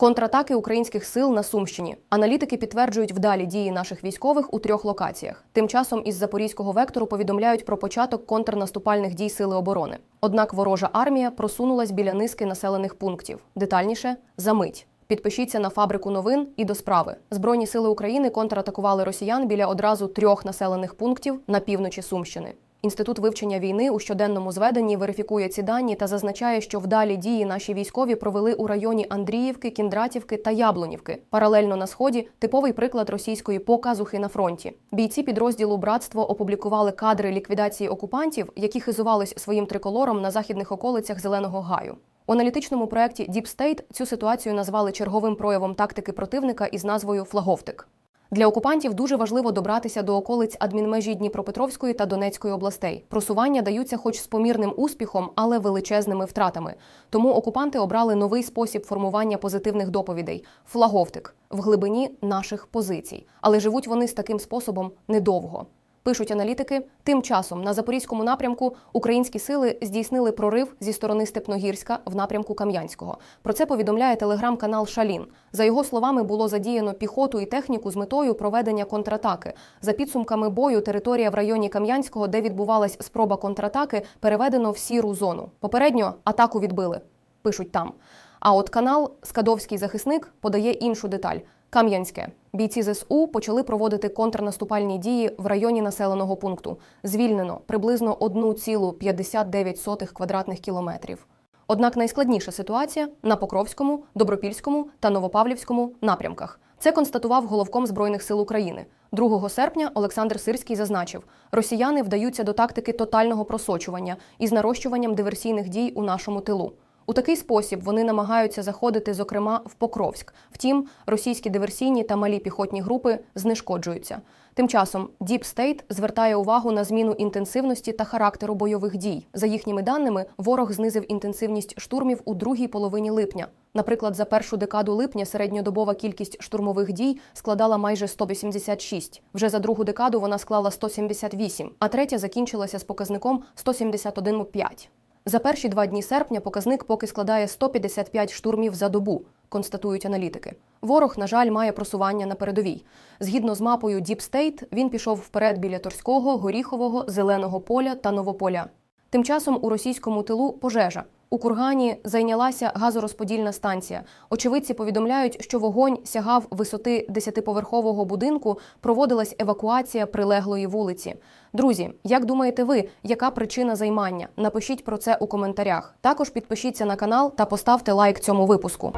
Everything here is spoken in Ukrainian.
Контратаки українських сил на Сумщині. Аналітики підтверджують вдалі дії наших військових у трьох локаціях. Тим часом із запорізького вектору повідомляють про початок контрнаступальних дій сили оборони. Однак ворожа армія просунулась біля низки населених пунктів. Детальніше за мить. Підпишіться на фабрику новин і до справи. Збройні сили України контратакували росіян біля одразу трьох населених пунктів на півночі Сумщини. Інститут вивчення війни у щоденному зведенні верифікує ці дані та зазначає, що вдалі дії наші військові провели у районі Андріївки, Кіндратівки та Яблунівки. Паралельно на сході типовий приклад російської показухи на фронті. Бійці підрозділу Братство опублікували кадри ліквідації окупантів, які хизувались своїм триколором на західних околицях Зеленого Гаю. У аналітичному проєкті Deep State цю ситуацію назвали черговим проявом тактики противника із назвою Флаговтик. Для окупантів дуже важливо добратися до околиць адмінмежі Дніпропетровської та Донецької областей. Просування даються, хоч з помірним успіхом, але величезними втратами. Тому окупанти обрали новий спосіб формування позитивних доповідей флаговтик в глибині наших позицій. Але живуть вони з таким способом недовго. Пишуть аналітики. Тим часом на запорізькому напрямку українські сили здійснили прорив зі сторони Степногірська в напрямку Кам'янського. Про це повідомляє телеграм-канал Шалін. За його словами, було задіяно піхоту і техніку з метою проведення контратаки. За підсумками бою, територія в районі Кам'янського, де відбувалась спроба контратаки, переведено в сіру зону. Попередньо атаку відбили. Пишуть там. А от канал Скадовський захисник подає іншу деталь. Кам'янське бійці ЗСУ почали проводити контрнаступальні дії в районі населеного пункту. Звільнено приблизно 1,59 квадратних кілометрів. Однак найскладніша ситуація на Покровському, Добропільському та Новопавлівському напрямках. Це констатував головком збройних сил України. 2 серпня Олександр Сирський зазначив, росіяни вдаються до тактики тотального просочування із нарощуванням диверсійних дій у нашому тилу. У такий спосіб вони намагаються заходити, зокрема, в Покровськ. Втім, російські диверсійні та малі піхотні групи знешкоджуються. Тим часом Deep State звертає увагу на зміну інтенсивності та характеру бойових дій. За їхніми даними, ворог знизив інтенсивність штурмів у другій половині липня. Наприклад, за першу декаду липня середньодобова кількість штурмових дій складала майже 186. Вже за другу декаду вона склала 178, а третя закінчилася з показником 171,5. За перші два дні серпня показник поки складає 155 штурмів за добу, констатують аналітики. Ворог, на жаль, має просування на передовій. Згідно з мапою Deep State, він пішов вперед біля Торського, Горіхового, Зеленого поля та Новополя. Тим часом у російському тилу пожежа. У кургані зайнялася газорозподільна станція. Очевидці повідомляють, що вогонь сягав висоти десятиповерхового будинку, проводилась евакуація прилеглої вулиці. Друзі, як думаєте ви, яка причина займання? Напишіть про це у коментарях. Також підпишіться на канал та поставте лайк цьому випуску.